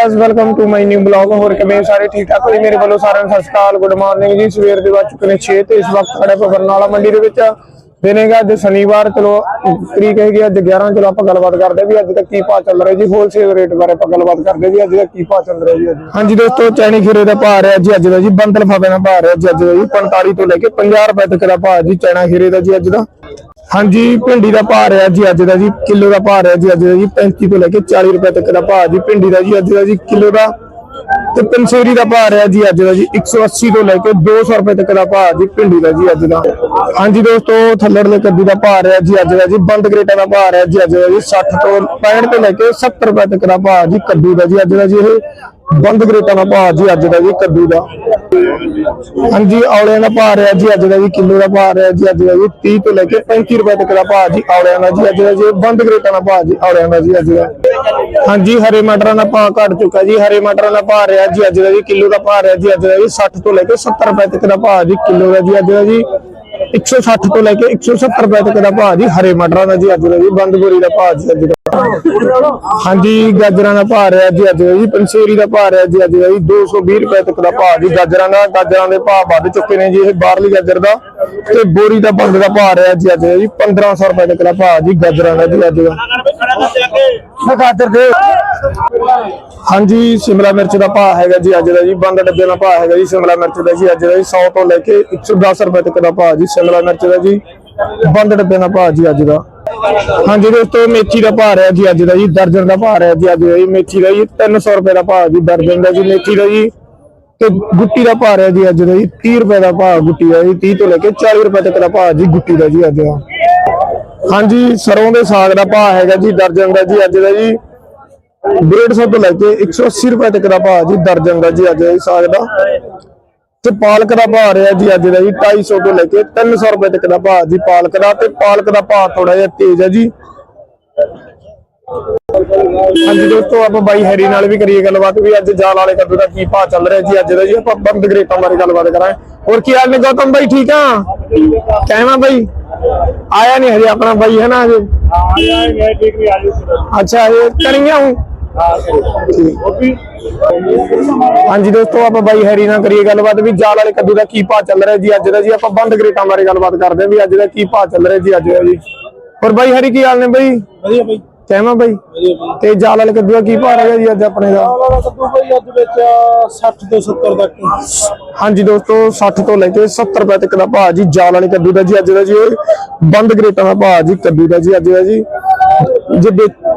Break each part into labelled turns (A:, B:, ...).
A: Guys welcome to my new blog ਹੋਰ ਕਿਵੇਂ ਸਾਰੇ? ਠੀਕ ਠਾਕ ਹੋ ਜੀ? ਮੇਰੇ ਵੱਲੋਂ ਸਾਰਿਆਂ ਨੂੰ ਸਤਿ ਸ਼੍ਰੀ ਅਕਾਲ ਗੁੱਡ ਮਾਰਨਿੰਗ ਜੀ। ਸਵੇਰ ਦੇ ਵੱਜ ਚੁੱਕੇ ਨੇ 6 ਤੇ ਇਸ ਵਕਤ ਖੜੇ ਬਰਨਾਲਾ ਮੰਡੀ ਦੇ ਵਿੱਚ। ਦਿਨੇਗਾ ਅੱਜ ਸ਼ਨੀਵਾਰ, ਚਲੋ, ਤਰੀਕ ਹੈਗੀ ਅੱਜ 11 ਚਲੋ, ਆਪਾਂ ਗੱਲਬਾਤ ਕਰਦੇ ਵੀ ਅੱਜ ਤੱਕ ਕੀ ਭਾਅ ਚੱਲ ਰਿਹਾ ਜੀ ਹੋਲਸੇਲ ਰੇਟ ਬਾਰੇ ਆਪਾਂ ਗੱਲਬਾਤ ਕਰਦੇ ਵੀ ਅੱਜ ਦਾ ਕੀ ਭਾਅ ਚੱਲ ਰਿਹਾ ਜੀ। ਅੱਜ ਹਾਂਜੀ ਦੋਸਤੋ, ਚੈਨੀ ਖੀਰੇ ਦਾ ਭਾਅ ਰਿਹਾ ਜੀ ਅੱਜ ਦਾ ਜੀ ਬੰਦਲ ਫਾਵੇ ਦਾ ਭਾਅ ਰਿਹਾ ਜੀ ਅੱਜ ਦਾ ਜੀ 45 ਤੋਂ ਲੈ ਕੇ 50 ਰੁਪਏ ਤੱਕ ਦਾ ਭਾਅ ਜੀ ਚੈਨਾ ਖੀਰੇ ਦਾ ਜੀ ਅੱਜ ਦਾ। ਹਾਂਜੀ, ਭਿੰਡੀ ਦਾ ਭਾਅ ਰਿਹਾ ਜੀ ਅੱਜ ਦਾ ਜੀ, ਕਿਲੋ ਦਾ ਭਾਅ ਰਿਹਾ ਜੀ ਅੱਜ ਦਾ ਜੀ 35 ਤੋਂ ਲੈ ਕੇ 40 ਰੁਪਏ ਤੱਕ ਦਾ ਭਾਅ ਜੀ ਭਿੰਡੀ ਦਾ ਜੀ, ਅੱਜ ਦਾ ਜੀ ਕਿਲੋ ਦਾ। ਤੇ ਪੰਸੇਰੀ ਦਾ ਭਾਅ ਰਿਹਾ ਜੀ ਅੱਜ ਦਾ ਜੀ 180 ਤੋਂ ਲੈ ਕੇ 200 ਰੁਪਏ ਤੱਕ ਦਾ ਭਾਅ ਜੀ ਭਿੰਡੀ ਦਾ ਜੀ ਅੱਜ ਦਾ। ਹਾਂਜੀ ਦੋਸਤੋ, ਥੱਲੜ ਦੇ ਕੱਦੂ ਦਾ ਭਾਅ ਰਿਹਾ ਜੀ ਅੱਜ ਦਾ ਜੀ, ਬੰਦ ਗਰੇਟਾ ਦਾ ਭਾਅ ਰਿਹਾ ਜੀ ਅੱਜ ਦਾ ਜੀ 60 ਤੋਂ 65 ਤੋਂ ਲੈ ਕੇ 70 ਰੁਪਏ ਤੱਕ ਦਾ ਭਾਅ ਜੀ ਕੱਦੂ ਦਾ ਜੀ ਅੱਜ ਦਾ ਜੀ ਇਹ। ਬੰਦ ਗਰੇਟਾ ਦਾ ਭਾਅ ਜੀ, ਅੱਜ ਦਾ ਜੀ ਕੱਦੂ ਦਾ। ਹਾਂਜੀ, ਔਲਿਆਂ ਦਾ ਭਾਅ ਰਿਹਾ ਜੀ, ਅੱਜ ਦਾ ਜੀ ਕਿਲੋ ਦਾ ਭਾਅ ਰਿਹਾ ਜੀ, ਅੱਜ ਦਾ ਜੀ 30 ਤੋਂ ਲੈ ਕੇ 35 ਰੁਪਏ ਤੱਕ ਦਾ ਭਾਅ ਜੀ, ਔਲਿਆਂ ਦਾ ਜੀ, ਅੱਜ ਦਾ ਜੀ, ਬੰਦ ਗਰੇਟਾ ਦਾ ਭਾਅ ਜੀ, ਔਲਿਆਂ ਦਾ ਜੀ, ਅੱਜ ਦਾ। ਹਾਂਜੀ, ਹਰੇ ਮਟਰਾਂ ਦਾ ਭਾਅ ਘਟ ਚੁੱਕਾ ਜੀ, ਹਰੇ ਮਟਰਾਂ ਦਾ ਭਾਅ ਰਿਹਾ ਜੀ, ਅੱਜ ਦਾ ਜੀ ਕਿਲੋ ਦਾ ਭਾਅ ਰਿਹਾ ਜੀ, ਅੱਜ ਦਾ ਜੀ 60 ਤੋਂ ਲੈ ਕੇ 70 ਰੁਪਏ ਤੱਕ ਦਾ ਭਾਅ ਜੀ, ਕਿਲੋ ਦਾ ਜੀ, ਅੱਜ ਦਾ ਜੀ 160 ਤੋਂ ਲੈ ਕੇ 170 ਰੁਪਏ ਤੱਕ ਦਾ ਭਾਅ ਜੀ, ਹਰੇ ਮਟਰਾਂ ਦਾ ਜੀ ਅੱਜ ਦਾ ਜੀ ਬੰਦ ਬੋਰੀ ਦਾ ਭਾਅ ਜੀ ਅੱਜ ਦਾ। ਹਾਂਜੀ, ਗਾਜਰਾਂ ਦਾ ਭਾਅ ਰਿਹਾ ਜੀ ਅੱਜ ਦਾ ਜੀ ਪੰਸੇਰੀ ਦਾ ਭਾਅ ਰਿਹਾ ਜੀ ਅੱਜ ਦਾ ਜੀ 220 ਰੁਪਏ ਤੱਕ ਦਾ ਭਾਅ ਜੀ, ਗਾਜਰਾਂ ਦਾ, ਗਾਜਰਾਂ ਦੇ ਭਾਅ ਵੱਧ ਚੁੱਕੇ ਨੇ ਜੀ, ਇਹ ਬਾਹਰਲੀ ਗਾਜਰ ਦਾ। ਤੇ ਬੋਰੀ ਦਾ ਬੰਦ ਦਾ ਭਾਅ ਰਿਹਾ ਜੀ ਅੱਜ ਦਾ ਜੀ 1500 ਰੁਪਏ ਤੱਕ ਦਾ ਭਾਅ ਜੀ, ਗਾਜਰਾਂ ਦਾ ਜੀ ਅੱਜ ਦਾ। ਗਾਜਰ ਦੇ ਹਾਂਜੀ ਸ਼ਿਮਲਾ ਮਿਰਚ ਦਾ ਭਾਅ ਹੈਗਾ ਜੀ ਅੱਜ ਦਾ ਜੀ ਬੰਦ ਡੱਬੇ ਦਾ ਭਾਅ ਹੈਗਾ ਜੀ ਸ਼ਿਮਲਾ ਮਿਰਚ ਦਾ ਜੀ ਅੱਜ ਦਾ ਜੀ 100 ਤੋਂ ਲੈ ਕੇ 110 ਰੁਪਏ ਤੱਕ ਦਾ ਭਾਅ ਜੀ ਸ਼ਿਮਲਾ ਮਿਰਚ ਦਾ ਜੀ ਬੰਦ ਡੱਬੇ ਦਾ ਭਾਅ ਜੀ ਅੱਜ ਦਾ ਹਾਂਜੀ ਦੋਸਤੋ ਮੇਥੀ ਦਾ ਭਾਅ ਰਿਹਾ ਜੀ ਅੱਜ ਦਾ ਜੀ ਦਰਜਨ ਦਾ ਭਾਅ ਰਿਹਾ ਜੀ ਅੱਜ ਦਾ ਜੀ ਮੇਥੀ ਦਾ ਜੀ 300 ਰੁਪਏ ਦਾ ਭਾਅ ਜੀ ਦਰਜਨ ਦਾ ਜੀ ਮੇਥੀ ਦਾ ਜੀ ਤੇ ਗੁੱਟੀ ਦਾ ਭਾਅ ਰਿਹਾ ਜੀ ਅੱਜ ਦਾ ਜੀ 30 ਰੁਪਏ ਦਾ ਭਾਅ ਗੁੱਟੀ ਦਾ ਜੀ 30 ਤੋਂ ਲੈ ਕੇ 40 ਰੁਪਏ ਤੱਕ ਦਾ ਭਾਅ ਜੀ ਗੁੱਟੀ ਦਾ ਜੀ ਅੱਜ ਦਾ ਹਾਂਜੀ ਸਰੋਂ ਦੇ ਸਾਗ ਦਾ ਭਾਅ ਹੈਗਾ ਜੀ ਦਰਜਨ ਦਾ ਜੀ ਅੱਜ ਦਾ ਜੀ 150 ਤੋਂ ਲੈ ਕੇ 180 ਰੁਪਏ ਤੱਕ ਦਾ ਭਾਅ ਜੀ ਦਰਜਨ ਦਾ ਜੀ ਅੱਜ ਜੀ ਸਾਗ ਦਾ। ਤੇ ਪਾਲਕ ਦਾ ਭਾਅ ਰਿਹਾ ਜੀ ਅੱਜ ਦਾ ਜੀ 250 ਤੋਂ ਲੈ ਕੇ 300 ਰੁਪਏ ਤੱਕ ਦਾ ਭਾਅ ਜੀ ਪਾਲਕ ਦਾ। ਤੇ ਪਾਲਕ ਦਾ ਭਾਅ ਥੋੜਾ ਜਿਹਾ ਤੇਜ਼ ਹੈ ਜੀ। ਹਾਂਜੀ ਦੋਸਤੋ ਆਪਾਂ ਬਾਈ ਹੈਰੀ ਨਾਲ ਵੀ ਕਰੀਏ ਗੱਲਬਾਤ ਵੀ। ਅੱਜ ਜਾਲ ਵਾਲੇ ਕੱਦੂ ਦਾ ਕੀ ਭਾਅ ਚੱਲ ਰਿਹਾ ਜੀ ਅੱਜ ਦਾ ਜੀ ਆਪਾਂ ਬੰਦ ਗਰੇਟਾਂ ਬਾਰੇ ਗੱਲਬਾਤ ਕਰਾਂਗੇ। ਹੋਰ ਕੀ ਹਾਲ ਨੇ ਗੌਤਮ ਬਾਈ ਠੀਕ ਆ? ਕਹਿਵਾ ਬਾਈ? ਆਇਆ ਨਹੀਂ ਹਜੇ ਆਪਣਾ ਬਾਈ ਹੈ ਨਾ ਹਜੇ ਅੱਛਾ ਇਹ ਕਰੀਆਂ ਹੂੰ ਹਾਂਜੀ ਦੋਸਤੋ ਆਪਾਂ ਬਾਈ ਹੈਰੀ ਨਾਲ ਕਰੀਏ ਗੱਲਬਾਤ ਵੀ। ਜਾਲ ਵਾਲੇ ਕੱਦੂ ਦਾ ਕੀ ਭਾਅ ਚੱਲ ਰਿਹਾ ਜੀ ਅੱਜ ਦਾ ਜੀ? ਆਪਾਂ ਬੰਦ ਗਰੇਟਾਂ ਬਾਰੇ ਗੱਲਬਾਤ ਕਰਦੇ ਹਾਂ ਵੀ ਅੱਜ ਦਾ ਕੀ ਭਾਅ ਚੱਲ ਰਿਹਾ ਜੀ ਅੱਜ ਦਾ ਜੀ। ਹੋਰ ਬਾਈ ਹੈਰੀ ਕੀ ਹਾਲ ਨੇ ਬਾਈ?
B: ਵਧੀਆ ਬਾਈ।
A: ਕਹਿਮਾ ਬਾਈ? ਤੇ ਜਾਲ ਵਾਲੇ ਕੱਦੂ ਦਾ ਕੀ ਭਾਅ ਹੈਗਾ ਜੀ ਅੱਜ ਆਪਣੇ ਦਾ?
B: ਵਾਲਾ ਕੱਦੂ ਬਾਈ ਅੱਜ ਵਿੱਚ 60 ਤੋਂ 70 ਤੱਕ।
A: ਹਾਂਜੀ ਦੋਸਤੋ 60 ਤੋਂ ਲੈ ਕੇ 70 ਰੁਪਏ ਤੱਕ ਦਾ ਭਾਅ ਜੀ ਜਾਲ ਵਾਲੇ ਕੱਦੂ ਦਾ ਜੀ ਅੱਜ ਦਾ ਜੀ। ਬੰਦ ਗਰੇਟਾਂ ਦਾ ਭਾਅ ਜੀ ਕੱਦੂ ਦਾ ਜੀ ਅੱਜ ਦਾ ਜੀ। ਜੇ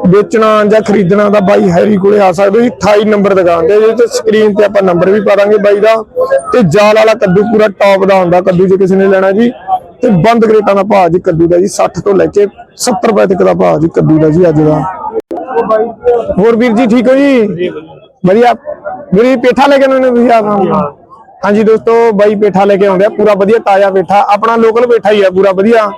A: ਵੇਚਣਾ ਜਾਂ ਖਰੀਦਣਾ ਤਾਂ ਬਾਈ ਹੈਰੀ ਕੋਲੇ ਆ ਸਕਦੇ ਜੀ 28 ਨੰਬਰ ਦੁਕਾਨ ਤੇ ਜਿਹਦੇ ਤੇ ਸਕਰੀਨ ਤੇ ਆਪਾਂ ਨੰਬਰ ਵੀ ਪਾ ਦਾਂਗੇ ਬਾਈ ਦਾ। ਤੇ ਜਾਲ ਵਾਲਾ ਕੱਦੂ ਪੂਰਾ ਟੌਪ ਦਾ ਹੁੰਦਾ, ਕੱਦੂ ਜੇ ਕਿਸੇ ਨੇ ਲੈਣਾ ਜੀ। ਤੇ ਬੰਦ ਗਰੇਟਾਂ ਦਾ ਭਾਅ ਜੀ ਕੱਦੂ ਦਾ ਜੀ 60 ਤੋਂ ਲੈ ਕੇ 70 ਰੁਪਏ ਤੱਕ ਦਾ ਭਾਅ ਜੀ ਕੱਦੂ ਦਾ ਜੀ ਅੱਜ ਦਾ। ਹੋਰ ਵੀਰ ਜੀ ਠੀਕ ਹੋ ਜੀ? ਵਧੀਆ। ਵੀਰ ਪੇਠਾ ਲੈ ਕੇ ਆਉਂਦੇ ਤੁਸੀਂ ਆਪ? ਹਾਂਜੀ ਦੋਸਤੋ, ਬਾਈ ਪੇਠਾ ਲੈ ਕੇ ਆਉਂਦੇ ਆ, ਪੂਰਾ ਵਧੀਆ ਤਾਜ਼ਾ ਪੇਠਾ। ਆਪਣਾ ਲੋਕਲ ਪੇਠਾ ਹੀ ਆ, ਪੂਰਾ ਵਧੀਆ।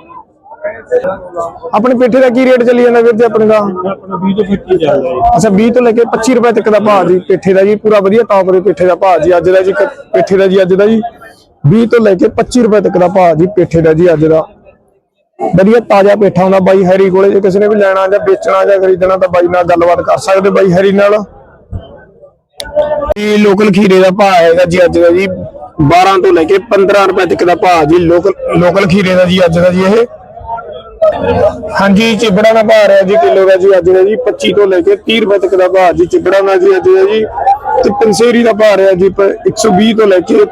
A: ਆਪਣੇ ਪੇਠੇ ਦਾ ਕੀ ਰੇਟ ਚੱਲੀ ਜਾਂਦਾ ਵੀਰ ਜੀ ਆਪਣੇ ਦਾ?
B: ਆਪਣਾ 20 ਤੋਂ 25 ਚੱਲ ਰਿਹਾ
A: ਅੱਛਾ 20 ਤੋਂ ਲੈ ਕੇ 25 ਰੁਪਏ ਤੱਕ ਦਾ ਭਾਅ ਜੀ ਪੇਠੇ ਦਾ ਜੀ ਪੂਰਾ ਵਧੀਆ ਟੌਪ ਦੇ ਪੇਠੇ ਦਾ ਭਾਅ ਜੀ ਅੱਜ ਦਾ ਜੀ ਪੇਠੇ ਦਾ ਜੀ ਅੱਜ ਦਾ ਜੀ। 20 ਤੋਂ ਲੈ ਕੇ 25 ਰੁਪਏ ਤੱਕ ਦਾ ਭਾਅ ਜੀ ਪੇਠੇ ਦਾ ਜੀ ਅੱਜ ਦਾ। ਵਧੀਆ ਤਾਜ਼ਾ ਪੇਠਾ ਹੁੰਦਾ ਬਾਈ ਹੈਰੀ ਕੋਲੇ ਜੇ ਕਿਸੇ ਨੇ ਵੀ ਲੈਣਾ ਜਾਂ ਵੇਚਣਾ ਜਾਂ ਖਰੀਦਣਾ ਤਾਂ ਬਾਈ ਨਾਲ ਗੱਲਬਾਤ ਕਰ ਸਕਦੇ ਬਾਈ ਹੈਰੀ ਨਾਲ। ਇਹ ਲੋਕਲ ਖੀਰੇ ਦਾ ਭਾਅ ਹੈਗਾ ਜੀ ਅੱਜ ਦਾ ਜੀ 12 ਤੋਂ ਲੈ ਕੇ 15 ਰੁਪਏ ਤੱਕ ਦਾ ਭਾਅ ਜੀ ਲੋਕਲ ਲੋਕਲ ਖੀਰੇ ਦਾ ਜੀ ਅੱਜ ਦਾ ਜੀ ਇਹ। ਹਾਂਜੀ, ਚਿਬੜਾ ਦਾ ਭਾਅ ਰਿਹਾ ਜੀ, ਕਿਲੋ ਦਾ ਜੀ ਅੱਜ ਦਾ ਜੀ 25 ਤੋਂ ਲੈ ਕੇ 30 ਰੁਪਏ ਤੱਕ ਦਾ ਭਾਅ ਜੀ, ਚਿਬੜਾ ਦਾ ਜੀ ਅੱਜ ਦਾ ਜੀ, ਤੇ ਪੰਸੇਰੀ ਦਾ ਭਾਅ ਰਿਹਾ ਜੀ, ਪ- 120 ਤੋਂ ਲੈ ਕੇ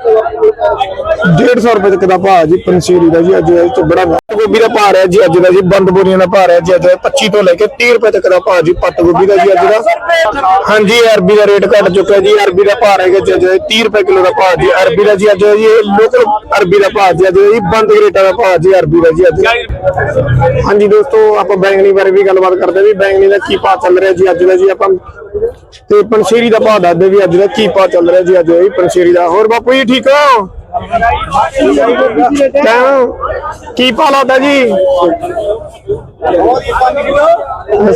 A: 150 ਰੁਪਏ ਤੱਕ ਦਾ ਭਾਅ ਜੀ ਪੰਸੇਰੀ ਦਾ ਜੀ ਅੱਜ ਦਾ ਚਿਬੜਾ ਦਾ ਪੱਤ ਗੋਭੀ ਦਾ ਭਾਅ ਰਿਹਾ ਜੀ ਅੱਜ ਦਾ ਜੀ ਬੰਦ ਬੋਰੀਆਂ ਦਾ ਭਾਅ ਰਿਹਾ ਜੀ ਅੱਜ 25 ਤੋਂ ਲੈ ਕੇ 30 ਰੁਪਏ ਤੱਕ ਦਾ ਭਾਅ ਜੀ ਪੱਤ ਗੋਭੀ ਦਾ ਜੀ ਅੱਜ ਦਾ ਹਾਂਜੀ ਅਰਬੀ ਦਾ ਰੇਟ ਘਟ ਚੁੱਕਾ ਜੀ ਅਰਬੀ ਦਾ ਭਾਅ ਹੈਗਾ ਜੀ ਅੱਜ 30 ਰੁਪਏ ਕਿਲੋ ਦਾ ਭਾਅ ਜੀ ਅਰਬੀ ਦਾ ਜੀ ਅੱਜ ਜੀ ਲੋਕਲ ਅਰਬੀ ਦਾ ਭਾਅ ਜੀ ਅੱਜ ਜੀ ਬੰਦ ਰੇਟਾਂ ਦਾ ਭਾਅ ਜੀ ਅਰਬੀ ਦਾ ਜੀ ਅੱਜ ਹਾਂਜੀ ਦੋਸਤੋ ਆਪਾਂ ਬੈਂਗਣੀ ਬਾਰੇ ਵੀ ਗੱਲਬਾਤ ਕਰਦੇ ਵੀ ਬੈਂਗਣੀ ਦਾ ਕੀ ਭਾਅ ਚੱਲ ਰਿਹਾ ਜੀ ਅੱਜ ਦਾ ਜੀ ਆਪਾਂ ਤੇ ਪੰਸ਼ੇਰੀ ਦਾ ਭਾਅ ਦੱਸਦੇ ਵੀ ਅੱਜ ਦਾ ਕੀ ਭਾਅ ਚੱਲ ਰਿਹਾ ਜੀ ਅੱਜ ਦਾ ਪੰਸ਼ੇਰੀ ਦਾ ਹੋਰ ਬਾਪੂ ਜੀ ਠੀਕ ਹੋ ਕਿਉਂ ਕੀ ਭਾਅ ਲਾਦਾ ਜੀ?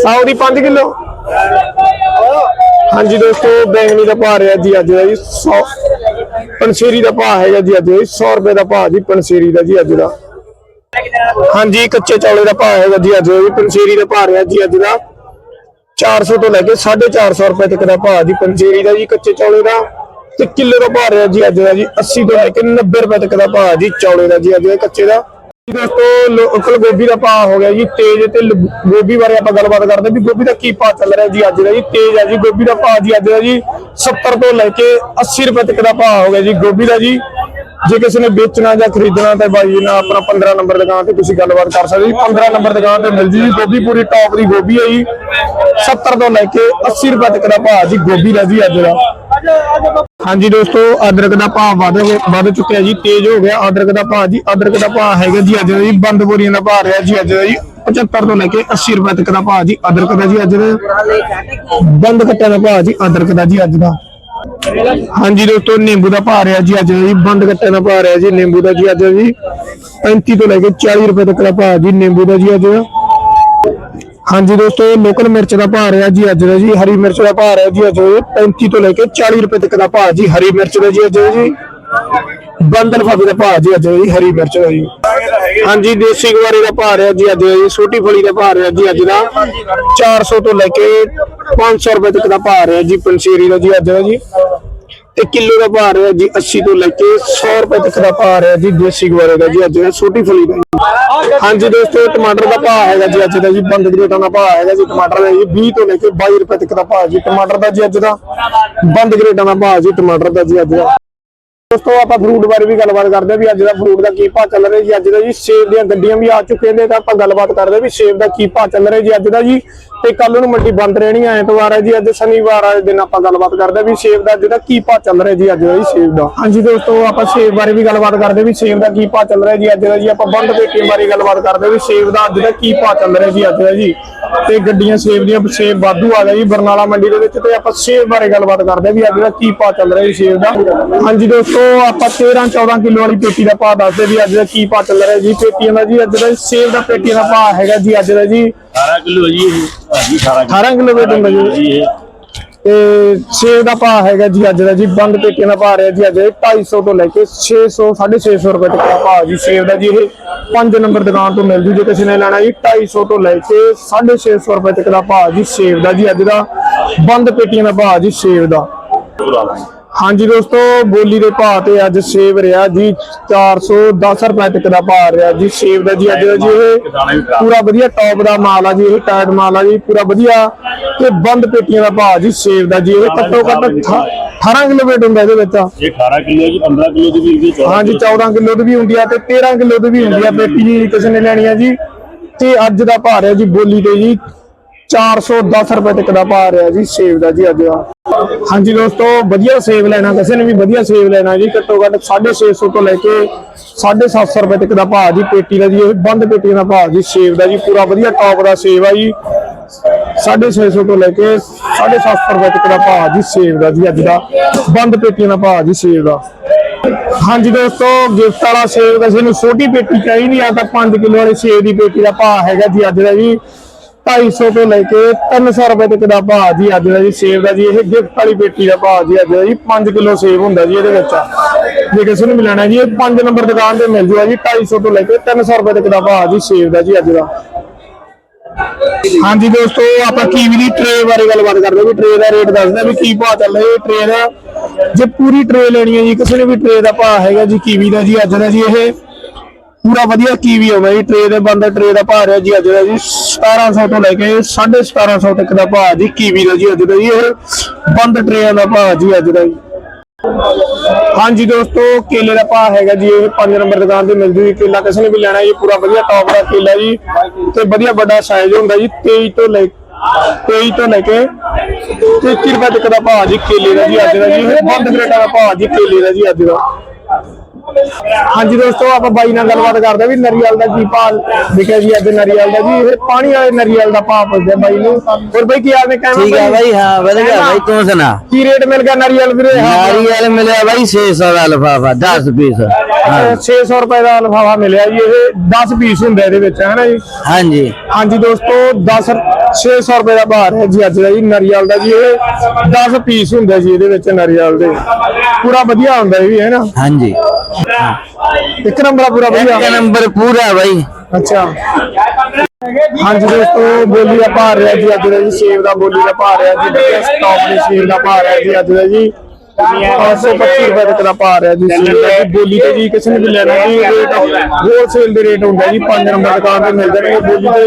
A: 100 ਦੀ 5 ਕਿਲੋ। ਹਾਂਜੀ ਦੋਸਤੋ, ਬੈਂਗਣੀ ਦਾ ਭਾਅ ਰਿਹਾ ਜੀ ਅੱਜ ਦਾ ਜੀ 100 ਪੰਸ਼ੇਰੀ ਦਾ ਭਾਅ ਹੈਗਾ ਜੀ ਅੱਜ 100 ਰੁਪਏ ਦਾ ਭਾਅ ਜੀ ਪੰਸ਼ੇਰੀ ਦਾ ਜੀ ਅੱਜ ਦਾ। ਹਾਂਜੀ, ਕੱਚੇ ਚੌਲੇ ਦਾ ਭਾਅ ਹੈਗਾ ਜੀ ਅੱਜ ਵੀ ਪੰਸ਼ੇਰੀ ਦਾ ਭਾਅ ਰਿਹਾ ਜੀ ਅੱਜ ਦਾ। 400 ਤੋਂ ਲੈ ਕੇ 450 ਰੁਪਏ ਤੱਕ ਦਾ ਭਾਅ ਜੀ ਪੰਜੀਰੀ ਦਾ ਜੀ, ਕੱਚੇ ਚੌਲੇ ਦਾ। ਤੇ ਕਿਲੋ ਦਾ ਭਾਅ ਰਿਹਾ ਜੀ ਅੱਜ ਦਾ ਜੀ 80 ਤੋਂ ਲੈ ਕੇ 90 ਰੁਪਏ ਤੱਕ ਦਾ ਭਾਅ ਜੀ, ਚੌਲੇ ਦਾ ਜੀ ਅੱਜ ਦੇ ਕੱਚੇ ਦਾ। ਦੋਸਤੋ ਲੋਕਲ ਗੋਭੀ ਦਾ ਭਾਅ ਹੋ ਗਿਆ ਜੀ, ਤੇਜ਼ ਤੇ ਗੋਭੀ ਬਾਰੇ ਆਪਾਂ ਗੱਲਬਾਤ ਕਰਦੇ ਵੀ ਗੋਭੀ ਦਾ ਕੀ ਭਾਅ ਚੱਲ ਰਿਹਾ ਜੀ ਅੱਜ ਦਾ ਜੀ, ਤੇਜ਼ ਹੈ ਜੀ, ਗੋਭੀ ਦਾ ਭਾਅ ਜੀ ਅੱਜ ਦਾ ਜੀ 70 ਤੋਂ ਲੈ ਕੇ 80 ਰੁਪਏ ਤੱਕ ਦਾ ਭਾਅ ਹੋ ਗਿਆ ਜੀ, ਗੋਭੀ ਦਾ ਜੀ। ਜੇ ਕਿਸੇ ਨੇ ਵੇਚਣਾ ਜਾਂ ਖਰੀਦਣਾ ਤਾਂ ਬਾਈ ਜੀ ਨਾਲ ਆਪਣਾ 15 ਨੰਬਰ ਦੁਕਾਨ ਤੇ ਤੁਸੀਂ ਗੱਲਬਾਤ ਕਰ ਸਕਦੇ ਜੀ 15 ਨੰਬਰ ਦੁਕਾਨ ਤੇ ਮਿਲ ਜੀ ਜੀ ਗੋਭੀ, ਪੂਰੀ ਟੌਪ ਦੀ ਗੋਭੀ ਹੈ ਜੀ। 70 ਤੋਂ ਲੈ ਕੇ 80 ਰੁਪਏ ਤੱਕ ਦਾ ਭਾਅ ਜੀ, ਗੋਭੀ ਦਾ ਜੀ ਅੱਜ ਦਾ। ਹਾਂਜੀ ਦੋਸਤੋ, ਅਦਰਕ ਦਾ ਭਾਅ ਵਧ ਵਧ ਚੁੱਕਿਆ ਜੀ, ਤੇਜ਼ ਹੋ ਗਿਆ ਅਦਰਕ ਦਾ ਭਾਅ ਜੀ। ਅਦਰਕ ਦਾ ਭਾਅ ਹੈਗਾ ਜੀ ਅੱਜ ਦਾ ਜੀ, ਬੰਦ ਬੋਰੀਆਂ ਦਾ ਭਾਅ ਰਿਹਾ ਜੀ ਅੱਜ ਦਾ ਜੀ। 75 ਤੋਂ ਲੈ ਕੇ 80 ਰੁਪਏ ਤੱਕ ਦਾ ਭਾਅ ਜੀ, ਅਦਰਕ ਦਾ ਜੀ ਅੱਜ ਦਾ। ਬੰਦ ਕੱਟਿਆ ਦਾ ਭਾਅ ਜੀ, ਅਦਰਕ ਦਾ ਜੀ ਅੱਜ ਦਾ। ਹਾਂਜੀ ਦੋਸਤੋ, ਨਿੰਬੂ ਦਾ ਭਾਅ ਰਿਹਾ ਜੀ ਅੱਜ ਦਾ ਜੀ, ਬੰਦ ਕੱਟਿਆਂ ਦਾ ਭਾਅ ਰਿਹਾ ਜੀ, ਨਿੰਬੂ ਦਾ ਜੀ ਅੱਜ ਦਾ ਜੀ। 35 ਤੋਂ ਲੈ ਕੇ 40 ਰੁਪਏ ਤੱਕ ਦਾ ਭਾਅ ਜੀ, ਨਿੰਬੂ ਦਾ ਜੀ ਅੱਜ ਦਾ। ਹਾਂਜੀ ਦੋਸਤੋ ਲੋਕਲ ਮਿਰਚ ਦਾ ਭਾਅ ਰਿਹਾ ਜੀ ਅੱਜ ਦਾ ਜੀ, ਹਰੀ ਮਿਰਚ ਦਾ ਭਾਅ ਰਿਹਾ ਜੀ ਅੱਜ। ਦਾ 35 ਤੋਂ ਲੈ ਕੇ 40 ਰੁਪਏ ਤੱਕ ਦਾ ਭਾਅ ਜੀ, ਹਰੀ ਮਿਰਚ ਦਾ ਜੀ ਅੱਜ ਦਾ ਜੀ। ਬੰਦਲ ਲਫਾਫੇ ਦਾ ਭਾਅ ਜੀ ਅੱਜ ਦਾ ਜੀ, ਹਰੀ ਮਿਰਚ ਦਾ ਜੀ। ਹਾਂਜੀ, ਦੇਸੀ ਗਵਾਰੇ ਦਾ ਭਾਅ ਰਿਹਾ ਜੀ ਅੱਜ ਦਾ ਜੀ ਛੋਟੀ ਫਲੀ ਦਾ ਭਾਅ ਰਿਹਾ ਜੀ ਅੱਜ ਦਾ। 400 ਤੋਂ ਲੈ ਕੇ 500 ਰੁਪਏ ਤੱਕ ਦਾ ਭਾਅ ਰਿਹਾ ਜੀ ਪੰਸੀਰੀ ਦਾ ਜੀ ਅੱਜ ਦਾ ਜੀ। ਤੇ ਕਿਲੋ ਦਾ ਭਾਅ ਰਿਹਾ ਜੀ 80 ਤੋਂ ਲੈ ਕੇ 100 ਰੁਪਏ ਤੱਕ ਦਾ ਭਾਅ ਰਿਹਾ ਜੀ, ਦੇਸੀ ਗਵਾਰੇ ਦਾ ਜੀ ਅੱਜ ਦਾ ਛੋਟੀ ਫਲੀ ਦਾ ਜੀ। ਹਾਂਜੀ ਦੋਸਤੋ ਟਮਾਟਰ ਦਾ ਭਾਅ ਹੈਗਾ ਜੀ ਅੱਜ ਦਾ ਜੀ, ਬੰਦ ਗ੍ਰੇਟਾਂ ਦਾ ਭਾਅ ਹੈਗਾ ਜੀ, ਟਮਾਟਰ ਦਾ ਜੀ 20 ਤੋਂ ਲੈ ਕੇ 22 ਰੁਪਏ ਤੱਕ ਦਾ ਭਾਅ ਜੀ, ਟਮਾਟਰ ਦਾ ਜੀ ਅੱਜ ਦਾ। ਬੰਦ ਗ੍ਰੇਟਾਂ ਦਾ ਭਾਅ ਜੀ, ਟਮਾਟਰ ਦਾ ਜੀ ਅੱਜ ਦਾ। ਦੋਸਤੋ, ਆਪਾਂ ਫਰੂਟ ਬਾਰੇ ਵੀ ਗੱਲਬਾਤ ਕਰਦੇ ਹਾਂ ਵੀ ਅੱਜ ਦਾ ਫਰੂਟ ਦਾ ਕੀ ਭਾਅ ਚੱਲ ਰਿਹਾ ਜੀ। ਅੱਜ ਦਾ ਜੀ ਸੇਬ ਦੀਆਂ ਗੱਡੀਆਂ ਵੀ ਆ ਚੁੱਕੀਆਂ ਨੇ, ਤਾਂ ਆਪਾਂ ਗੱਲਬਾਤ ਕਰਦੇ ਵੀ ਸੇਬ ਦਾ ਕੀ ਭਾਅ ਚੱਲ ਰਿਹਾ ਜੀ ਅੱਜ ਦਾ ਜੀ। ਤੇ ਕੱਲ ਨੂੰ ਮੰਡੀ ਬੰਦ ਰਹਿਣੀ ਹੈ ਐਤਵਾਰ ਹੈ ਜੀ, ਅੱਜ ਸ਼ਨੀਵਾਰ ਵਾਲੇ ਦਿਨ ਆਪਾਂ ਗੱਲਬਾਤ ਕਰਦੇ ਹਾਂ ਵੀ ਸੇਬ ਦਾ ਅੱਜ ਦਾ ਕੀ ਭਾਅ ਚੱਲ ਰਿਹਾ ਜੀ, ਅੱਜ ਦਾ ਜੀ ਸੇਬ ਦਾ। ਹਾਂਜੀ ਦੋਸਤੋ, ਆਪਾਂ ਸੇਬ ਬਾਰੇ ਵੀ ਗੱਲਬਾਤ ਕਰਦੇ ਵੀ ਸੇਬ ਦਾ ਕੀ ਭਾਅ ਚੱਲ ਰਿਹਾ ਜੀ, ਅੱਜ ਦਾ ਜੀ ਆਪਾਂ ਬੰਦ ਪੇਟੀਆਂ ਬਾਰੇ ਗੱਲਬਾਤ ਕਰਦੇ ਹਾਂ ਵੀ ਸੇਬ ਦਾ ਅੱਜ ਦਾ ਕੀ ਭਾਅ ਚੱਲ ਰਿਹਾ ਜੀ, ਅੱਜ ਦਾ ਜੀ। ਤੇ ਗੱਡੀਆਂ ਸੇਬ ਦੀਆਂ ਸੇਬ ਵਾਧੂ ਆ ਜੀ ਬਰਨਾਲਾ ਮੰਡੀ ਦੇ ਵਿੱਚ ਤੇ ਆਪਾਂ ਸੇਬ ਬਾਰੇ ਗੱਲਬਾਤ ਕਰਦੇ ਹਾਂ ਵੀ ਅੱਜ ਦਾ ਕੀ ਭਾਅ ਚੱਲ ਰਿਹਾ ਜੀ ਸੇਬ ਦਾ। ਹਾਂਜੀ ਦੋਸਤੋ ਆਪਾਂ 13 14 ਕਿਲੋ ਵਾਲੀ ਪੇਟੀ ਦਾ ਭਾਅ ਦੱਸਦੇ ਵੀ ਅੱਜ ਦਾ ਕੀ ਭਾਅ ਚੱਲ ਰਿਹਾ ਜੀ। ਪੇਟੀਆਂ ਦਾ ਜੀ ਅੱਜ ਦਾ ਸੇਬ ਦਾ ਪੇਟੀਆਂ ਦਾ ਭਾਅ ਹੈਗਾ ਜੀ ਅੱਜ ਦਾ ਜੀ।
B: 18 ਕਿਲੋ ਜੀ ਇਹ। ਹਾਂਜੀ 18
A: 18 ਕਿਲੋ ਵੇਟ ਹੁੰਦਾ ਜੀ ਤੇ ਸੇਬ ਦਾ ਭਾਅ ਹੈਗਾ ਜੀ ਅੱਜ ਦਾ ਜੀ, ਬੰਦ ਪੇਟੀਆਂ ਦਾ ਭਾਅ ਰਿਹਾ ਜੀ ਅੱਜ। 250 ਤੋਂ ਲੈ ਕੇ 600 650 ਰੁਪਏ ਤੱਕ ਦਾ ਭਾਅ ਜੀ, ਸੇਬ ਦਾ ਜੀ ਇਹ 5 ਨੰਬਰ ਦੁਕਾਨ ਤੋਂ ਮਿਲ ਜੂ ਜੇ ਕਿਸੇ ਨੇ ਲੈਣਾ ਜੀ 250 ਤੋਂ ਲੈ ਕੇ 650 ਰੁਪਏ ਤੱਕ ਦਾ ਭਾਅ ਜੀ, ਸੇਬ ਦਾ ਜੀ ਅੱਜ ਦਾ। ਬੰਦ ਪੇਟੀਆਂ ਦਾ ਭਾਅ ਜੀ, ਸੇਬ ਦਾ। ਹਾਂਜੀ ਦੋਸਤੋ ਬੋਲੀ ਦੇ ਭਾਅ ਤੇ ਅੱਜ ਸੇਬ ਰਿਹਾ ਜੀ 410 ਰੁਪਏ ਤੱਕ ਦਾ ਭਾਅ ਰਿਹਾ ਜੀ ਸੇਬ ਦਾ ਜੀ ਅੱਜ ਦਾ ਜੀ ਇਹ ਪੂਰਾ ਵਧੀਆ ਟੌਪ ਦਾ ਮਾਲ ਆ ਜੀ ਇਹ ਟਾਇਟ ਮਾਲ ਆ ਜੀ ਪੂਰਾ ਵਧੀਆ ਤੇ ਬੰਦ ਪੇਟੀਆਂ ਦਾ ਭਾਅ ਜੀ ਸੇਬ ਦਾ ਜੀ ਇਹ ਘੱਟੋ ਘੱਟ 18 ਕਿਲੋ ਵੇਟ ਹੁੰਦਾ ਇਹਦੇ ਵਿੱਚ।
B: ਇਹ 18 ਕਿਲੋ ਜੀ 15 ਕਿਲੋ ਦੀ ਵੀ ਹੈਗੀ, 14
A: ਹਾਂਜੀ 14 ਕਿਲੋ ਦੀ ਵੀ ਹੁੰਦੀ ਆ ਤੇ 13 ਕਿਲੋ ਦੀ ਵੀ ਹੁੰਦੀ ਆ ਪੇਟੀ ਜੀ ਕਿਸੇ ਨੇ ਲੈਣੀ ਆ ਜੀ। ਤੇ ਅੱਜ ਦਾ ਭਾਅ ਰਿਹਾ ਜੀ ਬੋਲੀ ਤੇ ਜੀ 410 ਰੁਪਏ ਤੱਕ ਦਾ ਭਾਅ ਰਿਹਾ ਜੀ ਸੇਬ ਦਾ ਜੀ ਅੱਜ ਦਾ। ਹਾਂਜੀ ਦੋਸਤੋ, ਵਧੀਆ ਸੇਬ ਲੈਣਾ, ਕਿਸੇ ਨੇ ਵੀ ਵਧੀਆ ਸੇਬ ਲੈਣਾ ਜੀ, ਘੱਟੋ ਘੱਟ 650 ਤੋਂ ਲੈ ਕੇ 750 ਰੁਪਏ ਤੱਕ ਦਾ ਭਾਅ ਜੀ, ਪੇਟੀ ਦਾ ਜੀ, ਇਹ ਬੰਦ ਪੇਟੀ ਦਾ ਭਾਅ ਜੀ, ਸੇਬ ਦਾ ਜੀ, ਪੂਰਾ ਵਧੀਆ ਟੌਪ ਦਾ ਸੇਬ ਆ ਜੀ। 650 ਤੋਂ ਲੈ ਕੇ 750 ਰੁਪਏ ਤੱਕ ਦਾ ਭਾਅ ਜੀ, ਸੇਬ ਦਾ ਜੀ ਅੱਜ ਦਾ। ਬੰਦ ਪੇਟੀਆਂ ਦਾ ਭਾਅ ਜੀ, ਸੇਬ ਦਾ। ਹਾਂਜੀ ਦੋਸਤੋ, ਗਿਫਟ ਵਾਲਾ ਸੇਬ, ਕਿਸੇ ਨੂੰ ਛੋਟੀ ਪੇਟੀ ਚਾਹੀਦੀ ਆ ਤਾਂ 5 ਕਿਲੋ ਵਾਲੇ ਸੇਬ ਦੀ ਪੇਟੀ ਦਾ ਭਾਅ ਹੈਗਾ ਜੀ ਅੱਜ ਦਾ ਜੀ। 250 ਤੋਂ ਲੈ ਕੇ 300 ਰੁਪਏ ਤੱਕ ਦਾ ਭਾਅ ਜੀ ਅੱਜ ਦਾ ਜੀ ਸੇਬ ਦਾ ਜੀ, ਇਹ ਗਿਫਟ ਵਾਲੀ ਪੇਟੀ ਦਾ ਭਾਅ ਜੀ ਅੱਜ ਦਾ ਜੀ 5 ਕਿਲੋ ਸੇਬ ਹੁੰਦਾ ਜੀ ਇਹਦੇ ਵਿੱਚ। ਜੇ ਕਿਸੇ ਨੂੰ ਮਿਲਣਾ ਜੀ, ਇਹ 5 ਨੰਬਰ ਦੁਕਾਨ ਤੇ ਮਿਲ ਜੂਗਾ ਜੀ 250 ਤੋਂ ਲੈ ਕੇ 300 ਰੁਪਏ ਤੱਕ ਦਾ ਭਾਅ ਜੀ ਸੇਬ ਦਾ ਜੀ ਅੱਜ ਦਾ। ਹਾਂਜੀ ਦੋਸਤੋ, ਆਪਾਂ ਕੀਵੀ ਦੀ ਟਰੇ ਬਾਰੇ ਗੱਲਬਾਤ ਕਰਦੇ ਵੀ ਟਰੇ ਦਾ ਰੇਟ ਦੱਸਦਾ ਵੀ ਕੀ ਭਾਅ ਚੱਲ ਰਿਹਾ। ਇਹ ਟਰੇ ਦਾ ਜੇ ਪੂਰੀ ਟਰੇ ਲੈਣੀ ਹੈ ਜੀ, ਕਿਸੇ ਨੇ ਵੀ ਟਰੇ ਦਾ ਭਾਅ ਹੈਗਾ ਜੀ, ਕੀਵੀ ਦਾ ਜੀ ਅੱਜ ਦਾ ਜੀ ਇਹ ਪੂਰਾ ਵਧੀਆ ਕੀਵੀ ਆਉਂਦਾ ਜੀ ਟਰੇ ਦੇ ਬੰਦ ਟਰੇ ਦਾ ਭਾਅ ਰਿਹਾ ਜੀ ਅੱਜ ਦਾ ਜੀ 1700 ਤੋਂ ਲੈ ਕੇ 1750 ਤੱਕ ਦਾ ਭਾਅ ਜੀ ਕੀਵੀ ਦਾ ਜੀ ਅੱਜ ਦਾ ਜੀ, ਇਹ ਬੰਦ ਟਰੇਆਂ ਦਾ ਭਾਅ ਜੀ ਅੱਜ ਦਾ ਜੀ। ਹਾਂਜੀ ਦੋਸਤੋ, ਕੇਲੇ ਦਾ ਭਾਅ ਹੈਗਾ ਜੀ, ਇਹ 5 ਨੰਬਰ ਦੁਕਾਨ ਤੇ ਮਿਲ ਜੂਗੀ ਕੇਲਾ ਕਿਸੇ ਨੇ ਵੀ ਲੈਣਾ ਜੀ, ਪੂਰਾ ਵਧੀਆ ਟੌਪ ਦਾ ਕੇਲਾ ਜੀ, ਤੇ ਵਧੀਆ ਵੱਡਾ ਸਾਈਜ਼ ਹੁੰਦਾ ਜੀ 23 ਤੋਂ ਲੈ 23 ਤੋਂ ਲੈ ਕੇ 33 ਰੁਪਏ ਤੱਕ ਦਾ ਭਾਅ ਜੀ ਕੇਲੇ ਦਾ ਜੀ ਅੱਜ ਦਾ ਜੀ, ਇਹ ਬੰਦ ਕਰੇਟਾ ਦਾ ਭਾਅ ਜੀ ਕੇਲੇ ਦਾ ਜੀ ਅੱਜ ਦਾ। ਹਾਂਜੀ ਦੋਸਤੋ ਆਪਾਂ ਬਾਈ ਨਾਲ ਗੱਲਬਾਤ ਕਰਦੇ ਵੀ ਨਰੀਅਲ ਦਾ ਕੀ ਭਾਅ ਵਿਕਿਆ ਜੀ ਅੱਜ ਨਰੀਅਲ ਦਾ ਜੀ। ਇਹ ਪਾਣੀ ਵਾਲੇ ਨਰੀਅਲ ਦਾ ਭਾਅ ਪੁੱਛਦੇ ਬਾਈ ਨੂੰ। ਹੋਰ ਬਾਈ ਕੀ ਹਾਲ ਨੇ? ਕਹਿਣਾ
C: ਠੀਕ ਹੈ ਭਾਈ ਹਾਂ ਵਧ ਗਿਆ ਭਾਈ ਤੂੰ ਸੁਣਾ?
A: ਕੀ ਰੇਟ ਮਿਲ ਗਿਆ ਨਰੀਅਲ ਵੀਰੇ?
C: ਨਾਰੀਅਲ ਮਿਲਿਆ ਭਾਈ 600 ਦਾ ਲਫਾਫਾ 10 ਪੀਸ। ਹਾਂ।
A: 600 ਰੁਪਏ ਦਾ ਲਫਾਫਾ ਮਿਲਿਆ ਜੀ ਇਹ 10 ਪੀਸ ਹੁੰਦੇ ਇਹਦੇ ਵਿੱਚ ਹੈ ਨਾ ਜੀ?
C: ਹਾਂਜੀ।
A: ਹਾਂਜੀ ਦੋਸਤੋ 10 600 ਰੁਪਏ ਦਾ ਭਾਰ ਹੈ ਜੀ ਅੱਜ ਦਾ ਜੀ ਨਰੀਅਲ ਦਾ ਜੀ ਇਹ 10 ਪੀਸ ਹੁੰਦੇ ਜੀ ਇਹਦੇ ਵਿੱਚ ਨਰੀਅਲ ਦੇ। ਪੂਰਾ ਵਧੀਆ ਹੁੰਦਾ ਇਹ ਵੀ ਹੈ ਨਾ?
C: ਹਾਂਜੀ।
A: ਇੱਕ ਨੰਬਰ ਆ ਪੂਰਾ ਵਧੀਆ।
C: ਇੱਕ ਨੰਬਰ ਪੂਰਾ ਭਾਈ
A: ਅੱਛਾ। ਹਾਂਜੀ ਦੋਸਤੋ ਬੋਲੀ ਦਾ ਭਾਅ ਰਿਹਾ ਜੀ ਅੱਜ ਦਾ ਜੀ ਸੇਬ ਦਾ ਬੋਲੀ ਦਾ ਭਾਅ ਰਿਹਾ ਜੀ ਸਟਾਪ ਦੇ ਸੇਬ ਦਾ ਭਾਅ ਰਿਹਾ ਜੀ ਅੱਜ ਦਾ ਜੀ। 525 ਰੁਪਏ ਤੱਕ ਦਾ ਜੀ ਦਾ ਜੀ। ਬੋਲੀ ਤੇ ਜੀ ਕਿਸੇ ਨੇ ਵੀ ਲੈਣਾ ਜੀ ਰੇਟ ਹੋਲਸੇਲ ਦੇ ਰੇਟ ਹੁੰਦਾ ਜੀ 5 ਨੰਬਰ ਦੁਕਾਨ ਤੇ ਮਿਲ ਜਾਣਗੇ ਬੋਲੀ ਤੇ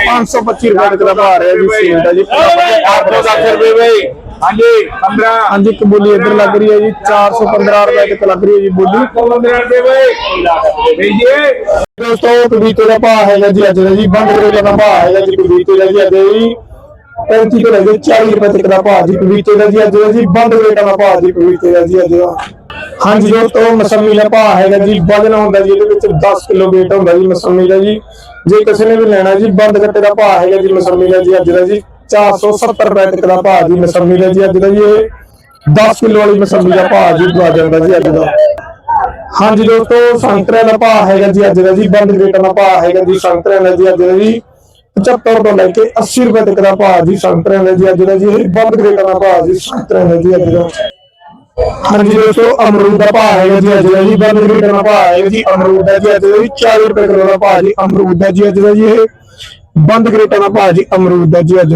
A: 525 ਰੁਪਏ ਤੱਕ ਦਾ ਭਾਅ ਰਿਹਾ ਜੀ ਸੇਬ ਦਾ ਜੀ।
C: 810 ਰੁਪਏ ਬਈ ਹਾਂਜੀ 15
A: ਹਾਂਜੀ ਇੱਕ ਬੋਲੀ ਇੱਧਰ ਲੱਗ ਰਹੀ ਹੈ ਜੀ 415 ਰੁਪਏ ਤੱਕ ਲੱਗ ਰਹੀ ਹੈ ਜੀ ਬੋਲੀ।
C: 15 ਰੁਪਏ ਬਈ ਭੇਜੀਏ।
A: ਦੋਸਤੋ ਕਬੂਤਰ ਦਾ ਭਾਅ ਹੈਗਾ ਜੀ ਅੱਜ ਦਾ ਜੀ ਬੰਦ ਕਰੇਲਾ ਦਾ ਭਾਅ ਹੈਗਾ ਜੀ ਕਬੂਤਰ ਦਾ ਜੀ ਅੱਜ ਜੀ। 35 ਤੋਂ ਲੈ ਕੇ 40 ਰੁਪਏ ਤੱਕ ਦਾ ਭਾਅ ਜੀ ਕਬੂਤਰ ਦਾ ਜੀ ਅੱਜ ਦਾ ਜੀ ਬੰਦ ਕਰੇਲਾ ਦਾ ਭਾਅ ਜੀ ਕਬੂਤਰ ਦਾ ਜੀ ਅੱਜ ਦਾ। ਹਾਂਜੀ ਦੋਸਤੋ ਮਸੰਮੀ ਦਾ ਭਾਅ ਹੈਗਾ ਜੀ ਵਜਨ ਹੁੰਦਾ ਜੀ ਇਹਦੇ ਵਿੱਚ 10 ਕਿਲੋ weight ਹੁੰਦਾ ਜੀ ਮਸੰਮੀ ਦਾ ਜੀ। ਜੇ ਕਿਸੇ ਨੇ ਵੀ ਲੈਣਾ ਜੀ ਬੰਦ ਗੱਟੇ ਦਾ ਭਾਅ ਹੈਗਾ ਜੀ ਮਸੰਮੀ ਦਾ ਜੀ ਅੱਜ ਦਾ ਜੀ। 470 ਰੁਪਏ ਤੱਕ ਦਾ ਭਾਅ ਜੀ ਮਸੰਮੀ ਦਾ ਜੀ ਅੱਜ ਦਾ ਜੀ ਇਹ 10 ਕਿਲੋ ਵਾਲੀ ਮਸੰਮੀ ਦਾ ਭਾਅ ਜੀ ਦਵਾ ਜਾਂਦਾ ਜੀ ਅੱਜ ਦਾ। ਹਾਂਜੀ ਦੋਸਤੋ ਸੰਤਰੇ ਦਾ ਭਾਅ ਹੈਗਾ ਜੀ ਅੱਜ ਦਾ ਜੀ, ਬੰਦ ਗ੍ਰੇਟਾਂ ਦਾ ਭਾਅ ਹੈਗਾ ਜੀ ਸੰਤਰੇ ਦਾ ਜੀ ਅੱਜ ਦਾ ਜੀ 75 ਤੋਂ ਲੈ ਕੇ 80 ਰੁਪਏ ਤੱਕ ਦਾ ਭਾਅ ਜੀ ਸੰਤਰੇ ਦਾ ਜੀ ਅੱਜ ਦਾ ਜੀ, ਇਹ ਬੰਦ ਗ੍ਰੇਟਾਂ ਦਾ ਭਾਅ ਜੀ ਸੰਤਰੇ ਦਾ ਜੀ ਅੱਜ ਦਾ। ਹਾਂਜੀ ਦੋਸਤੋ, ਅਮਰੂਦ ਦਾ ਭਾਅ ਹੈਗਾ ਜੀ ਅੱਜ ਦਾ ਜੀ, ਬੰਦ ਗ੍ਰੇਟਾਂ ਦਾ ਭਾਅ ਹੈਗਾ ਜੀ, ਅਮਰੂਦ ਦਾ ਜੀ ਅੱਜ ਦਾ ਜੀ 40 ਰੁਪਏ ਕਿਲੋ ਦਾ ਭਾਅ ਜੀ, ਅਮਰੂਦ ਦਾ ਜੀ ਅੱਜ ਦਾ ਜੀ ਇਹ ਬੰਦ ਕਰੇਟਾਂ ਦਾ ਭਾਅ ਅਮਰੂਦ ਦਾ ਜੀ ਅੱਜ।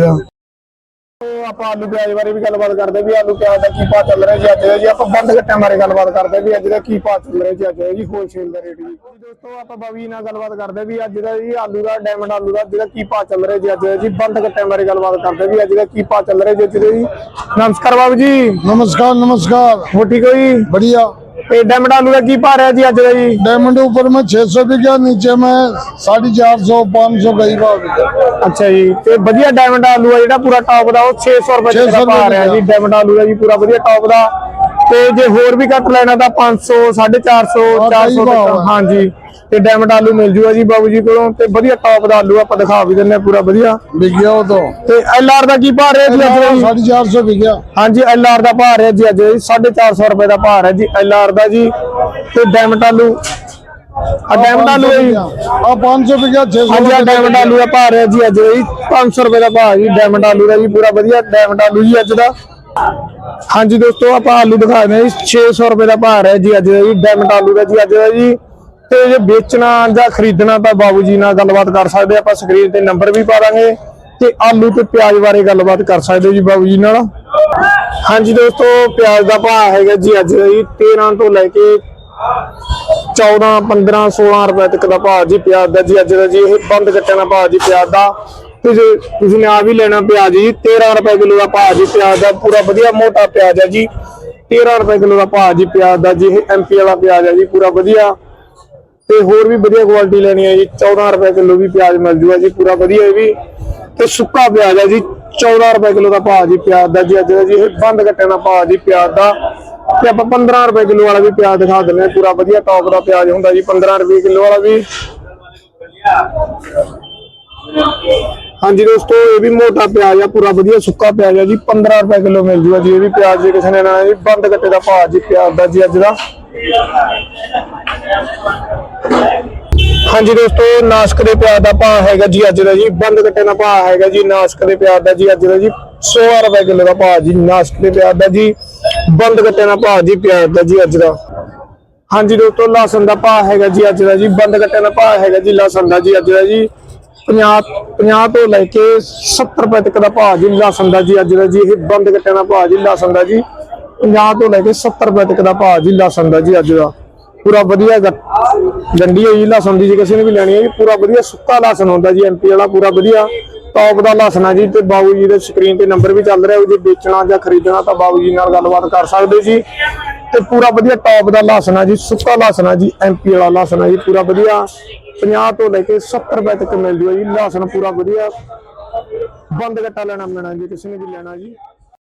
A: ਆਪਾਂ ਆਲੂ ਪਿਆਜ਼ ਬਾਰੇ ਵੀ ਗੱਲਬਾਤ ਕਰਦੇ ਵੀ ਆਲੂ ਪਿਆਜ਼ ਦਾ ਕੀ ਭਾਅ ਚੱਲ ਰਿਹਾ ਜੀ ਅੱਜ ਦਾ ਜੀ। ਆਪਾਂ ਬੰਦ ਘਟਾਂ ਬਾਰੇ ਗੱਲਬਾਤ ਕਰਦੇ ਵੀ ਅੱਜ ਦਾ ਕੀ ਭਾਅ ਚੱਲ ਰਿਹਾ ਜੀ ਅੱਜ ਦਾ ਜੀ ਹੋਲਸੇਲ ਦਾ ਰੇਟ ਜੀ। ਦੋਸਤੋ ਆਪਾਂ ਬਵੀ ਨਾਲ ਗੱਲਬਾਤ ਕਰਦੇ ਵੀ ਅੱਜ ਦਾ ਜੀ ਆਲੂ ਦਾ ਡਾਇਮੰਡ ਆਲੂ ਦਾ ਜਿਹੜਾ ਕੀ ਪਾ ਚੱਲ ਰਿਹਾ ਜੀ ਅੱਜ ਦਾ ਜੀ। ਬੰਦ ਘਟਾਂ ਬਾਰੇ ਗੱਲਬਾਤ ਕਰਦੇ ਵੀ ਅੱਜ ਦਾ ਕੀ ਪਾ ਚੱਲ ਰਿਹਾ ਜੀ ਅੱਜ ਦਾ ਜੀ। ਨਮਸਕਾਰ ਬਾਬੂ ਜੀ।
D: ਨਮਸਕਾਰ ਨਮਸਕਾਰ।
A: ਹੋ ਠੀਕ ਹੋ ਜੀ?
D: ਵਧੀਆ।
A: ਤੇ ਡਾਇਮੰਡ ਆਲੂ ਦਾ ਕੀ ਭਾਅ ਰਿਹਾ ਜੀ ਅੱਜ ਦਾ ਜੀ
D: डायमंड ऊपर में 600 बिका नीचे में साढ़े चार सौ पाँच सौ कई भाव बिका
A: ਅੱਛਾ ਜੀ ਤੇ ਵਧੀਆ ਡਾਇਮੰਡ ਆਲੂ ਆ ਜਿਹੜਾ ਪੂਰਾ ਟੌਪ ਦਾ ਉਹ 600 ਰੁਪਏ ਤੱਕ ਦਾ
D: 600
A: ਭਾਅ ਰਿਹਾ ਜੀ ਡਾਇਮੰਡ ਆਲੂ ਦਾ ਜੀ ਪੂਰਾ ਵਧੀਆ ਟੌਪ ਦਾ ਤੇ ਜੇ ਹੋਰ ਵੀ ਘੱਟ ਲੈਣਾ ਤਾਂ 500 450
D: ਹਾਂ,
A: 400
D: ਕਈ ਭਾਅ
A: ਤੱਕ
D: ਆ।
A: ਹਾਂਜੀ ਤੇ ਡਾਇਮੰਡ ਆਲੂ ਮਿਲ ਜੂਗਾ ਜੀ ਬਾਬੂ ਜੀ ਕੋਲੋਂ ਤੇ ਵਧੀਆ ਟੌਪ ਦਾ ਆਲੂ ਆਪਾਂ ਦਿਖਾ ਵੀ ਦਿੰਨੇ ਪੂਰਾ ਵਧੀਆ।
D: ਵਿਗਿਆ ਉਹ ਤੋਂ।
A: ਤੇ ਐਲ ਆਰ ਦਾ ਕੀ ਭਾਅ ਰਿਹਾ ਜੀ ਅੱਜ
D: 450 ਵਿਗਿਆ
A: ਹਾਂਜੀ ਐਲ ਆਰ ਦਾ ਭਾਅ ਰਿਹਾ ਜੀ ਅੱਜ 450 ਰੁਪਏ ਦਾ ਭਾਅ ਰਿਹਾ ਜੀ ਐਲ ਆਰ ਦਾ ਜੀ। ਤੇ ਡਾਇਮੰਡ ਆਲੂ। ਆ ਡਾਇਮੰਡ ਆਲੂ ਜੀ।
D: ਆ 500 ਰੁਪਏ 600
A: ਹਾਂਜੀ ਆ ਡਾਇਮੰਡ ਆਲੂ ਦਾ ਭਾਅ ਰਿਹਾ ਜੀ ਅੱਜ 500 ਰੁਪਏ ਦਾ ਭਾਅ ਜੀ ਡਾਇਮੰਡ ਆਲੂ ਦਾ ਜੀ ਪੂਰਾ ਵਧੀਆ ਡਾਇਮੰਡ ਆਲੂ ਜੀ ਅੱਜ ਦਾ। ਹਾਂਜੀ ਦੋਸਤੋ ਆਪਾਂ ਆਲੂ ਦਿਖਾ ਰਹੇ ਹਾਂ ਜੀ 600 ਰੁਪਏ ਦਾ ਭਾਅ ਰਿਹਾ ਜੀ ਅੱਜ ਦਾ ਜੀ ਡਾਇਮੰਡ ਆਲੂ ਦਾ ਜੀ ਅੱਜ ਦਾ ਜੀ। ਤੇ ਜੇ ਵੇਚਣਾ ਜਾਂ ਖਰੀਦਣਾ ਤਾਂ ਬਾਬੂ ਜੀ ਨਾਲ ਗੱਲਬਾਤ ਕਰ ਸਕਦੇ ਆਪਾਂ ਸਕਰੀਨ ਤੇ ਨੰਬਰ ਵੀ ਪਾ ਦਾਂਗੇ ਤੇ ਆਲੂ ਤੇ ਪਿਆਜ਼ ਬਾਰੇ ਗੱਲਬਾਤ ਕਰ ਸਕਦੇ ਜੀ ਬਾਬੂ ਜੀ ਨਾਲ। ਹਾਂਜੀ ਦੋਸਤੋ, ਪਿਆਜ਼ ਦਾ ਭਾਅ ਹੈਗਾ ਜੀ ਅੱਜ ਦਾ ਜੀ 13 ਤੋਂ ਲੈ ਕੇ 14 15 16 ਰੁਪਏ ਤੱਕ ਦਾ ਭਾਅ ਜੀ ਪਿਆਜ਼ ਦਾ ਜੀ, ਅੱਜ ਦਾ ਜੀ ਇਹ ਬੰਦ ਕੱਟਿਆ ਦਾ ਭਾਅ ਜੀ ਪਿਆਜ਼ ਦਾ। ਤੇ ਜੇ ਤੁਸੀਂ ਨੇ ਆ ਵੀ ਲੈਣਾ ਪਿਆਜ਼ ਜੀ 13 ਰੁਪਏ ਕਿਲੋ ਦਾ ਭਾਅ ਜੀ ਪਿਆਜ਼ ਦਾ, ਪੂਰਾ ਵਧੀਆ ਮੋਟਾ ਪਿਆਜ਼ ਹੈ ਜੀ। 13 ਰੁਪਏ ਕਿਲੋ ਦਾ ਭਾਅ ਜੀ ਪਿਆਜ਼ ਦਾ ਜੀ, ਇਹ ਐਮਪੀ ਵਾਲਾ ਪਿਆਜ਼ ਹੈ ਜੀ, ਪੂਰਾ ਵਧੀਆ। ਤੇ ਹੋਰ ਵੀ ਵਧੀਆ ਕੁਆਲਿਟੀ ਲੈਣੀ ਹੈ ਜੀ। 14 ਰੁਪਏ ਕਿਲੋ ਵੀ ਪਿਆਜ਼ ਮਿਲ ਜੂਗਾ ਜੀ, ਪੂਰਾ ਵਧੀਆ ਇਹ ਵੀ। ਤੇ ਸੁੱਕਾ ਪਿਆਜ਼ ਹੈ ਜੀ 14 ਰੁਪਏ ਕਿਲੋ ਦਾ ਭਾਅ ਜੀ ਪਿਆਜ਼ ਦਾ ਜੀ, ਅੱਜ ਦਾ ਜੀ ਇਹ ਬੰਦ ਕੱਟਿਆ ਦਾ ਭਾਅ ਜੀ ਪਿਆਜ਼ ਦਾ। ਤੇ ਆਪਾਂ 15 ਰੁਪਏ ਕਿਲੋ ਵਾਲਾ ਵੀ ਪਿਆਜ਼ ਦਿਖਾ ਦਿੰਦੇ ਹਾਂ, ਪੂਰਾ ਵਧੀਆ ਟੌਪ ਦਾ ਪਿਆਜ਼ ਹੁੰਦਾ ਜੀ 15 ਰੁਪਏ ਕਿਲੋ ਵਾਲਾ ਵੀ। ਹਾਂਜੀ ਦੋਸਤੋ, ਇਹ ਵੀ ਮੋਟਾ ਪਿਆਜ਼ ਆ, ਪੂਰਾ ਵਧੀਆ ਸੁੱਕਾ ਪਿਆਜ਼ ਆ ਜੀ 15 ਰੁਪਏ ਕਿਲੋ ਮਿਲ ਜੂਗਾ ਜੀ, ਇਹ ਵੀ ਪਿਆਜ਼ ਜੇ ਕਿਸੇ ਨੇ ਲੈਣਾ ਜੀ, ਬੰਦ ਕੱਟੇ ਦਾ ਭਾਅ ਜੀ ਪਿਆਜ਼ ਦਾ ਜੀ ਅੱਜ ਦਾ। ਹਾਂਜੀ ਦੋਸਤੋ, ਨਾਸ਼ਕ ਦੇ ਪਿਆਰ ਦਾ ਭਾਅ ਹੈਗਾ ਜੀ ਅੱਜ ਦਾ ਜੀ। ਬੰਦ ਕੱਟੇ ਦਾ ਭਾਅ ਹੈਗਾ ਜੀ, ਨਾਸ਼ਕ ਦੇ ਪਿਆਰ ਦਾ ਜੀ, ਅੱਜ ਦਾ ਜੀ। 16 ਰੁਪਏ ਕਿਲੋ ਦਾ ਭਾਅ ਜੀ, ਨਾਸ਼ਕ ਦੇ ਪਿਆਰ ਦਾ ਜੀ। ਬੰਦ ਕੱਟੇ ਦਾ ਭਾਅ ਜੀ ਪਿਆਜ਼ ਦਾ ਜੀ ਅੱਜ ਦਾ। ਹਾਂਜੀ ਦੋਸਤੋ, ਲਸਣ ਦਾ ਭਾਅ ਹੈਗਾ ਜੀ ਅੱਜ ਦਾ ਜੀ। ਬੰਦ ਕੱਟੇ ਦਾ ਭਾਅ ਹੈਗਾ ਜੀ, ਲਸਣ ਦਾ ਜੀ, ਅੱਜ ਦਾ ਜੀ। 50 50 ਤੋਂ ਲੈ ਕੇ 70 ਰੁਪਏ ਤੱਕ ਦਾ ਭਾਅ ਜੀ, ਲਸਣ ਦਾ ਜੀ, ਅੱਜ ਦਾ ਜੀ। ਇਹ ਬੰਦ ਕੱਟੇ ਦਾ ਭਾਅ ਜੀ, ਲਸਣ ਦਾ ਜੀ। 50 ਤੋਂ ਲੈ ਕੇ 70 ਰੁਪਏ ਤੱਕ ਦਾ ਭਾਅ ਜੀ ਲਸਣ ਦਾ ਜੀ ਅੱਜ ਦਾ। ਪੂਰਾ ਵਧੀਆ ਗ- ਗੰਢੀ ਲਸਣ ਦੀ ਜੇ, ਕਿਸੇ ਨੇ ਵੀ ਲੈਣੀ ਹੈ ਜੀ, ਪੂਰਾ ਵਧੀਆ ਸੁੱਕਾ ਲਸਣ ਹੁੰਦਾ ਜੀ ਐਮਪੀ ਵਾਲਾ ਪੂਰਾ ਵਧੀਆ। ਟੌਪ ਦਾ ਲਸਣ ਜੀ ਤੇ ਬਾਬੂ ਜੀ ਦੇ ਸਕਰੀਨ ਤੇ ਨੰਬਰ ਵੀ ਚੱਲ ਰਿਹਾ ਜੇ ਵੇਚਣਾ ਜਾਂ ਖਰੀਦਣਾ ਤਾਂ ਬਾਬੂ ਜੀ ਨਾਲ ਗੱਲਬਾਤ ਕਰ ਸਕਦੇ ਜੀ। ਤੇ ਪੂਰਾ ਵਧੀਆ ਟੌਪ ਦਾ ਲਸਣ ਹੈ ਜੀ, ਸੁੱਕਾ ਲਸਣ ਹੈ ਜੀ ਐਮਪੀ ਵਾਲਾ ਲਸਣਾ ਜੀ, ਪੂਰਾ ਵਧੀਆ। 50 ਤੋਂ ਲੈ ਕੇ 70 ਰੁਪਏ ਤੱਕ ਮਿਲਦੀ ਜੂਗਾ ਜੀ ਲਸਣ ਪੂਰਾ ਵਧੀਆ। ਬੰਦ ਗੱਟਾ ਲੈਣਾ ਪੈਣਾ ਜੀ, ਕਿਸੇ ਨੇ ਵੀ ਲੈਣਾ ਜੀ।